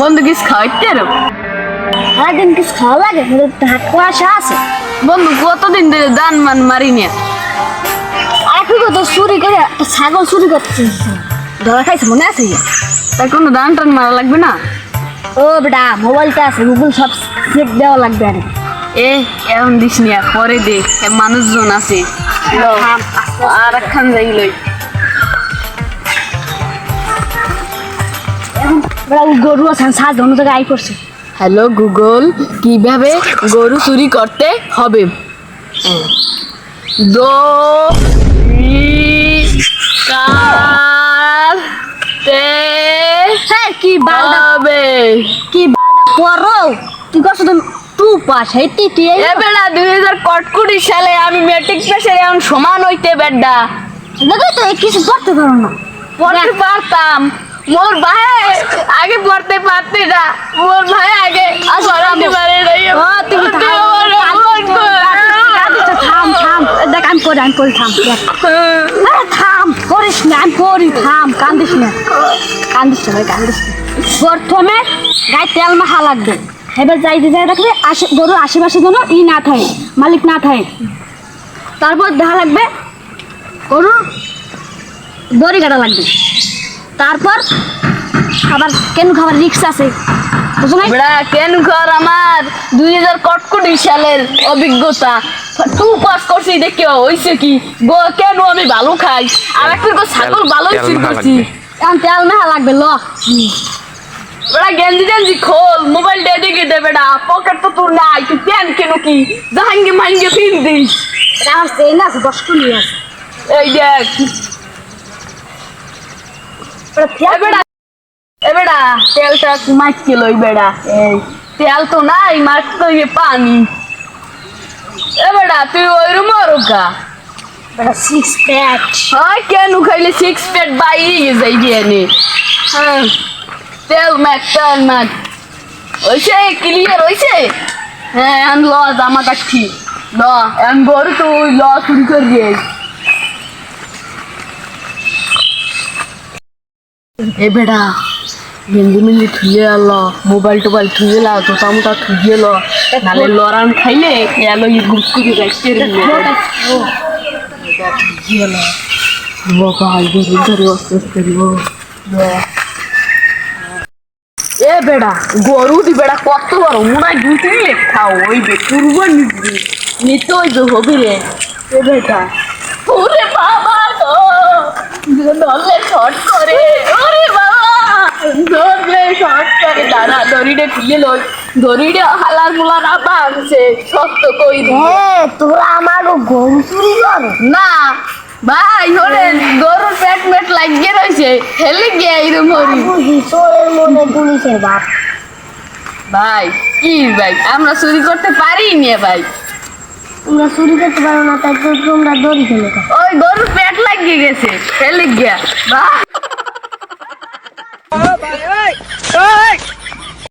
বন্ধু কিছু খাওয়াইতে আরও। সারাদিন কিছু খাওয়া লাগে হাত কুয়াশা আছে। বন্ধু কতদিন ধরে দান মান মারি না আর কি তো চুরি করে একটা ছাগল চুরি করতে ধরা খাইছে মনে আছে? তাই কোনো দান টান মারা লাগবে না? ও বেটা মোবাইলটা আছে গুগল সব সেট দেওয়া লাগবে আর। এ এখন দিস নিয়া পরে দে এ মানুষজন আছে। আর একখান যাই লই। গরু আছে সাজ অন্য জায়গায় আই করছে। হ্যালো গুগল কীভাবে গরু চুরি করতে হবে? দো হ্যাঁ কি হবে। কি পড়ো তুই করছ তুমি? টু পাস এই টি টি এই এবেলা দুই হাজার কটকুটি সালে আমি মেট্রিক পাশে এখন সমান হইতে বেডা। দেখো তো কিছু করতে পারো না। পড়তে পারতাম। মোর ভাই আগে পড়তে পারতে না। মোর ভাই আগে পড়াতে পারে নাই। ও, তুমি থাম, না, না, থাম থাম দেখ আমি করি আমি করি থাম দেখ থাম। করিস না আমি করি থাম কান্দিস না। কান্দিস না ভাই কান্দিস না। প্রথমে গায়ে তেল মাখা লাগবে। এবার যাইতে যাই রাখবে আশে গরু আশেপাশে যেন ই না থাকে মালিক না থাকে। তারপর দেখা লাগবে গরু দড়ি কাটা লাগবে। তারপর আবার কেন খাবার রিক্স আছে? বুঝো নাই? কেন কর আমার? দুই হাজার কটকুটি সালের অভিজ্ঞতা। টু পাস করছি দেখি হইছে কি? গো কেন আমি ভালো খাই? আর একটু তো ছাগল ভালো চুরি করছি এখন তেল মেহা লাগবে ল। বেড়া গেঞ্জি গেঞ্জি খোল মোবাইল দিয়ে দিকে দে বেড়া। পকেট তো তোর নাই তুই প্যান কেন কি? জাহাঙ্গি মাঙ্গে ফির দিস। আমার সেই না আছে দশ কুড়ি আছে। এই দেখ। এ বেড়া এ বেড়া তেলটা মাছ কিলো বেড়া তেল তো নাই মাছ তো পানি। এ বেড়া তুই ওই রুম রোকা সিক্স প্যাক হয় কেন খাইলে সিক্স প্যাট বাইরে যাই দিয়ে হ্যাঁ তেল ম্যাক তেল ম্যাক হয়েছে ক্লিয়ার হয়েছে হ্যাঁ ল জামা কাটছি ল এখন গরু তো ওই ল চুরি করি এ বেড়া গেঞ্জি মেঞ্জি থুয়ে আল, মোবাইল টোবাইল থুয়ে লা, জোতা মোটা থুয়ে ল। নালে লরান খাইলে এলো ই গুপকুরি রাখতে এ বেড়া, গরু দি বেড়া কত বড় মনে ওই রে। এ বেটা ওরে বাবা! ধরলে শর্ট করে। ওরে বাবা! ধরলে শর্ট করে দাঁড়া দড়িটা খুলে লই। দড়িটা হালার মুলার আবার আছে সত্য কই হ্যাঁ তোরা আমার গরু চুরি করো? না ভাই ওরে গরুর পেট মেট লাগিয়ে রয়েছে। হেলে গিয়ে এইরকম হরি চোরের মনে পুলিশের বাপ। ভাই কি ভাই আমরা চুরি করতে পারি নি ভাই। তোমরা চুরি করতে পারো না তাই তো তোমরা দড়ি খেলে ওই গরুর পেট লাগিয়ে গেছে হেলে গিয়া ভাই